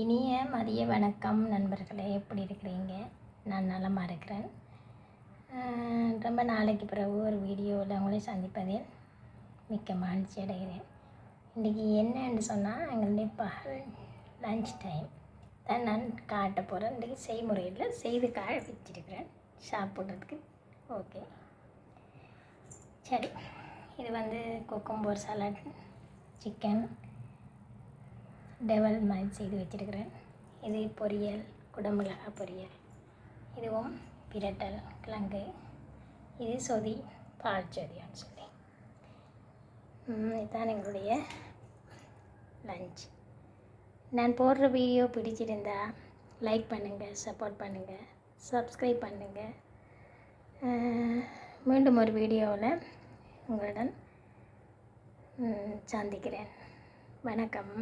இனிய மதிய வணக்கம் நண்பர்களே எப்படி இருக்கிறீங்க? நான் நலமாக இருக்கிறேன். ரொம்ப நாளைக்கு பிறகு ஒரு வீடியோவில் உங்களை சந்திப்பதில் மிக்க மகிழ்ச்சி அடைகிறேன். இன்றைக்கி என்னன்னு சொன்னால் எங்களுடைய பகல் லஞ்ச் டைம் தான் நான் காட்ட போகிறேன் இன்றைக்கி செய்முறையில் செய்து காய வச்சிருக்கிறேன். சாப்பிட்றதுக்கு. ஓகே சரி. இது வந்து கொக்கம்போர் சலாட் சிக்கன் டெவல் மாதிரி செய்து வச்சிருக்கிறேன் இது பொரியல் குடமிளகா பொரியல் இதுவும் பிரட்டல் கிழங்கு. இது சொதி பால் சொதியான்னு சொல்லி. இதுதான் எங்களுடைய லஞ்ச் நான் போடுற வீடியோ பிடிச்சிருந்தா லைக் பண்ணுங்கள் சப்போர்ட் பண்ணுங்கள் சப்ஸ்கிரைப் பண்ணுங்கள் மீண்டும் ஒரு வீடியோவில் உங்களுடன் சந்திக்கிறேன். வணக்கம்.